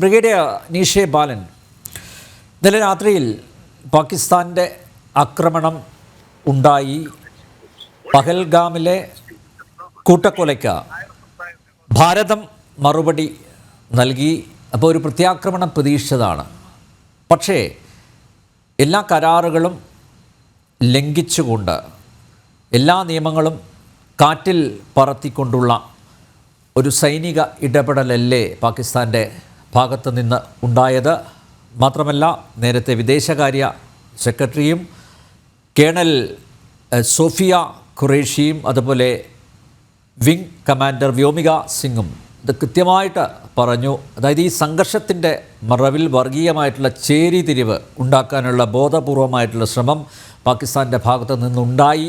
Brigadier നീഷെ ബാലൻ ഇന്നലെ രാത്രിയിൽ പാകിസ്ഥാന്റെ ആക്രമണം ഉണ്ടായി. പഹൽഗാമിലെ കൂട്ടക്കൊലയ്ക്ക് ഭാരതം മറുപടി നൽകി. അപ്പോൾ ഒരു പ്രത്യാക്രമണം പ്രതീക്ഷിച്ചതാണ്. പക്ഷേ എല്ലാ കരാറുകളും ലംഘിച്ചുകൊണ്ട് എല്ലാ നിയമങ്ങളും കാറ്റിൽ പറത്തിക്കൊണ്ടുള്ള ഒരു സൈനിക ഇടപെടലല്ലേ പാകിസ്ഥാന്റെ ഭാഗത്ത് നിന്ന് ഉണ്ടായത്. മാത്രമല്ല നേരത്തെ വിദേശകാര്യ സെക്രട്ടറിയും കേണൽ സോഫിയ ഖുറേഷിയും അതുപോലെ വിംഗ് കമാൻഡർ വ്യോമിക സിംഗും ഇത് കൃത്യമായിട്ട് പറഞ്ഞു. അതായത് ഈ സംഘർഷത്തിന്റെ മറവിൽ വർഗീയമായിട്ടുള്ള ചേരിതിരിവ് ഉണ്ടാക്കാനുള്ള ബോധപൂർവമായിട്ടുള്ള ശ്രമം പാകിസ്ഥാന്റെ ഭാഗത്ത് നിന്നുണ്ടായി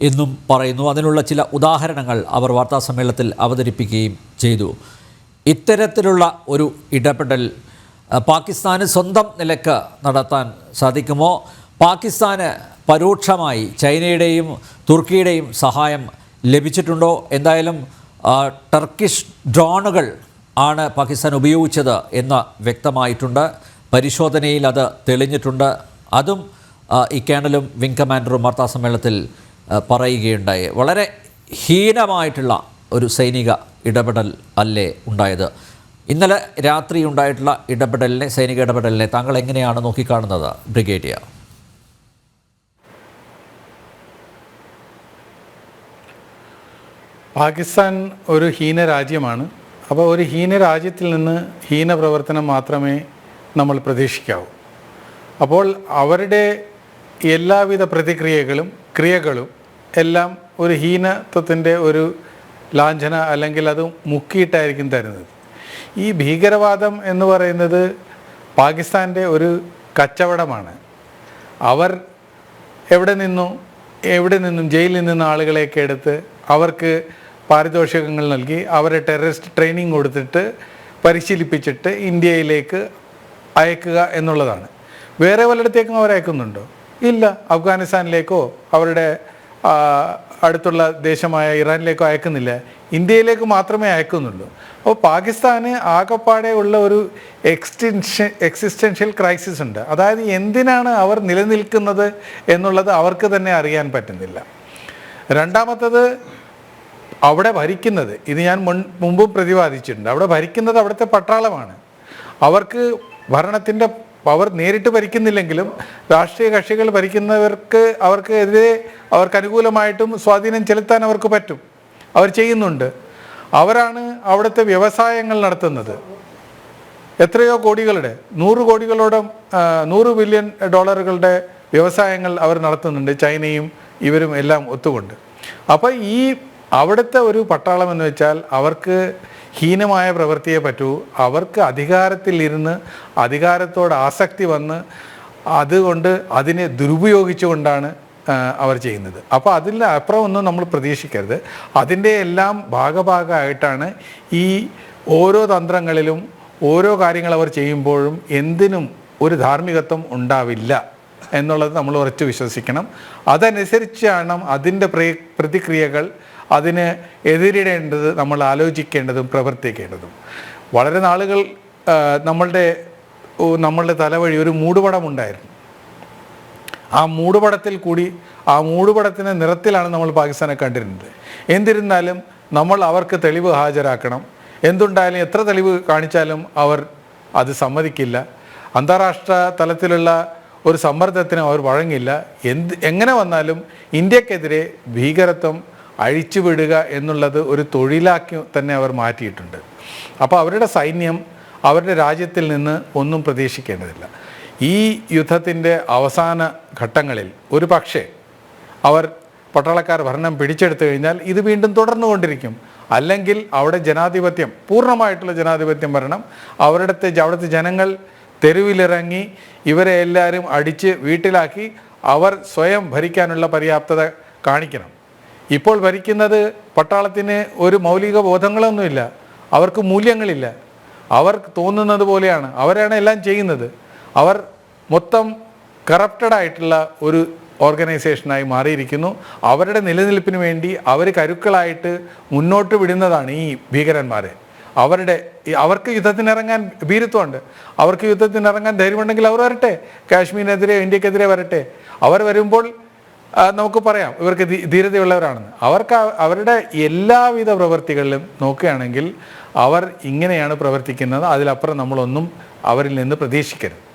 എന്നും പറയുന്നു. അതിനുള്ള ചില ഉദാഹരണങ്ങൾ അവർ വാർത്താസമ്മേളനത്തിൽ അവതരിപ്പിക്കുകയും ചെയ്തു. ഇത്തരത്തിലുള്ള ഒരു ഇടപെടൽ പാകിസ്ഥാന് സ്വന്തം നിലയ്ക്ക് നടത്താൻ സാധിക്കുമോ? പാകിസ്ഥാന് പരോക്ഷമായി ചൈനയുടെയും തുർക്കിയുടെയും സഹായം ലഭിച്ചിട്ടുണ്ടോ? എന്തായാലും ടർക്കിഷ് ഡ്രോണുകൾ ആണ് പാകിസ്ഥാൻ ഉപയോഗിച്ചത് എന്ന് വ്യക്തമായിട്ടുണ്ട്. പരിശോധനയിൽ അത് തെളിഞ്ഞിട്ടുണ്ട്. അതും ഈ കേണലും വിംഗ് കമാൻഡറും വാർത്താസമ്മേളനത്തിൽ പറയുകയുണ്ടായി. വളരെ ഹീനമായിട്ടുള്ള ഒരു സൈനിക ഇടപെടൽ അല്ലേ ഉണ്ടായത്? ഇന്നലെ രാത്രി ഉണ്ടായിട്ടുള്ള ഇടപെടലിനെ സൈനിക ഇടപെടലിനെ താങ്കൾ എങ്ങനെയാണ് നോക്കിക്കാണുന്നത് ബ്രിഗേഡിയർ പാകിസ്ഥാൻ ഒരു ഹീന രാജ്യമാണ്. അപ്പോൾ ഒരു ഹീന രാജ്യത്തിൽ നിന്ന് ഹീന പ്രവർത്തനം മാത്രമേ നമ്മൾ പ്രതീക്ഷിക്കാവൂ. അപ്പോൾ അവരുടെ എല്ലാവിധ പ്രതിക്രിയകളും ക്രിയകളും എല്ലാം ഒരു ഹീനത്വത്തിന്റെ ഒരു ലാഞ്ചന അല്ലെങ്കിൽ അത് മുക്കിയിട്ടായിരിക്കും തരുന്നത്. ഈ ഭീകരവാദം എന്ന് പറയുന്നത് പാകിസ്ഥാന്റെ ഒരു കച്ചവടമാണ്. അവർ എവിടെ നിന്നും എവിടെ നിന്നും ജയിലിൽ നിന്ന് ആളുകളെയൊക്കെ എടുത്ത് അവർക്ക് പാരിതോഷികങ്ങൾ നൽകി അവരെ ടെററിസ്റ്റ് ട്രെയിനിങ് കൊടുത്തിട്ട് പരിശീലിപ്പിച്ചിട്ട് ഇന്ത്യയിലേക്ക് അയക്കുക എന്നുള്ളതാണ്. വേറെ പലയിടത്തേക്കും അവർ അയക്കുന്നുണ്ടോ ഇല്ല അഫ്ഗാനിസ്ഥാനിലേക്കോ അവരുടെ അടുത്തുള്ള ദേശമായ ഇറാനിലേക്കോ അയക്കുന്നില്ല. ഇന്ത്യയിലേക്ക് മാത്രമേ അയക്കുന്നുള്ളൂ. അപ്പോൾ പാകിസ്ഥാന് ആകപ്പാടെ ഉള്ള ഒരു എക്സ്റ്റൻഷൻ എക്സിസ്റ്റൻഷ്യൽ ക്രൈസിസ് ഉണ്ട്. അതായത് എന്തിനാണ് അവർ നിലനിൽക്കുന്നത് എന്നുള്ളത് അവർക്ക് തന്നെ അറിയാൻ പറ്റുന്നില്ല. രണ്ടാമത്തത് അവിടെ ഭരിക്കുന്നത് ഇത് ഞാൻ മുൻ മുമ്പും പ്രതിപാദിച്ചിട്ടുണ്ട്. അവിടെ ഭരിക്കുന്നത് അവിടുത്തെ പട്ടാളമാണ്. അവർക്ക് ഭരണത്തിന്റെ പവർ നേരിട്ട് ഭരിക്കുന്നില്ലെങ്കിലും രാഷ്ട്രീയ കക്ഷികൾ ഭരിക്കുന്നവർക്ക് അവർക്ക് എതിരെ അവർക്ക് അനുകൂലമായിട്ടും സ്വാധീനം ചെലുത്താൻ അവർക്ക് പറ്റും. അവർ ചെയ്യുന്നുണ്ട്. അവരാണ് അവിടുത്തെ വ്യവസായങ്ങൾ നടത്തുന്നത്. എത്രയോ കോടികളുടെ നൂറ് കോടികളോടെ നൂറ് ബില്യൺ ഡോളറുകളുടെ വ്യവസായങ്ങൾ അവർ നടത്തുന്നുണ്ട് ചൈനയും ഇവരും എല്ലാം ഒത്തുകൊണ്ട്. അപ്പോൾ ഈ അവിടുത്തെ ഒരു പട്ടാളം എന്ന് വെച്ചാൽ അവർക്ക് ഹീനമായ പ്രവൃത്തിയെ പറ്റൂ. അവർക്ക് അധികാരത്തിൽ ഇരുന്ന് അധികാരത്തോട് ആസക്തി വന്ന് അതുകൊണ്ട് അതിനെ ദുരുപയോഗിച്ചുകൊണ്ടാണ് അവർ ചെയ്യുന്നത്. അപ്പോൾ അതിൽ അപ്പുറം ഒന്നും നമ്മൾ പ്രതീക്ഷിക്കരുത്. അതിന്റെ എല്ലാം ഭാഗഭാഗമായിട്ടാണ് ഈ ഓരോ തന്ത്രങ്ങളിലും ഓരോ കാര്യങ്ങൾ അവർ ചെയ്യുമ്പോഴും എന്തിനും ഒരു ധാർമ്മികത്വം ഉണ്ടാവില്ല എന്നുള്ളത് നമ്മൾ ഉറച്ചു വിശ്വസിക്കണം. അതനുസരിച്ചാണ് അതിന്റെ പ്രി- പ്രതിക്രിയകൾ അതിന് എതിരിടേണ്ടത് നമ്മൾ ആലോചിക്കേണ്ടതും പ്രവർത്തിക്കേണ്ടതും. വളരെ നാളുകൾ നമ്മളുടെ നമ്മളുടെ തലവഴി ഒരു മൂടുപടമുണ്ടായിരുന്നു. ആ മൂടുപടത്തിൽ കൂടി ആ മൂടുപടത്തിന്റെ നിറത്തിലാണ് നമ്മൾ പാകിസ്ഥാനെ കണ്ടിരുന്നത്. എന്നിരുന്നാലും നമ്മൾ അവർക്ക് തെളിവ് ഹാജരാക്കണം. എന്തുണ്ടായാലും എത്ര തെളിവ് കാണിച്ചാലും അവർ അത് സമ്മതിക്കില്ല. അന്താരാഷ്ട്ര തലത്തിലുള്ള ഒരു സമ്മർദ്ദത്തിന് അവർ വഴങ്ങില്ല. എന്ത് എങ്ങനെ വന്നാലും ഇന്ത്യക്കെതിരെ ഭീകരത്വം അഴിച്ചുവിടുക എന്നുള്ളത് ഒരു തൊഴിലാക്കി തന്നെ അവർ മാറ്റിയിട്ടുണ്ട്. അപ്പോൾ അവരുടെ സൈന്യം അവരുടെ രാജ്യത്തിൽ നിന്ന് ഒന്നും പ്രതീക്ഷിക്കേണ്ടതില്ല. ഈ യുദ്ധത്തിന്റെ അവസാന ഘട്ടങ്ങളിൽ ഒരു പക്ഷേ അവർ പട്ടാളക്കാർ ഭരണം പിടിച്ചെടുത്തു കഴിഞ്ഞാൽ ഇത് വീണ്ടും തുടർന്നുകൊണ്ടിരിക്കും. അല്ലെങ്കിൽ അവിടെ ജനാധിപത്യം പൂർണമായിട്ടുള്ള ജനാധിപത്യം വരണം. അവരുടെ അവിടുത്തെ ജനങ്ങൾ തെരുവിലിറങ്ങി ഇവരെ എല്ലാവരും അടിച്ച് വീട്ടിലാക്കി അവർ സ്വയം ഭരിക്കാനുള്ള പര്യാപ്തത കാണിക്കണം. ഇപ്പോൾ ഭരിക്കുന്നത് പട്ടാളത്തിന് ഒരു മൗലിക ബോധങ്ങളൊന്നുമില്ല. അവർക്ക് മൂല്യങ്ങളില്ല. അവർ തോന്നുന്നത് പോലെയാണ്. അവരാണ് എല്ലാം ചെയ്യുന്നത്. അവർ മൊത്തം കറപ്റ്റഡ് ആയിട്ടുള്ള ഒരു ഓർഗനൈസേഷനായി മാറിയിരിക്കുന്നു. അവരുടെ നിലനിൽപ്പിന് വേണ്ടി അവർ കരുക്കളായിട്ട് മുന്നോട്ട് വിടുന്നതാണ് ഈ ഭീകരന്മാരെ. അവരുടെ അവർക്ക് യുദ്ധത്തിനിറങ്ങാൻ ഭീരുത്വമുണ്ട്. അവർക്ക് യുദ്ധത്തിനിറങ്ങാൻ ധൈര്യമുണ്ടെങ്കിൽ അവർ വരട്ടെ. കാശ്മീരിനെതിരെ ഇന്ത്യക്കെതിരെ വരട്ടെ. അവർ വരുമ്പോൾ നമുക്ക് പറയാം. ഇവർക്ക് ധീരതയുള്ളവരാണെന്ന്. അവർക്ക് അവരുടെ എല്ലാവിധ പ്രവൃത്തികളിലും നോക്കുകയാണെങ്കിൽ അവർ ഇങ്ങനെയാണ് പ്രവർത്തിക്കുന്നത്. അതിലപ്പുറം നമ്മളൊന്നും അവരിൽ നിന്ന് പ്രതീക്ഷിക്കരുത്.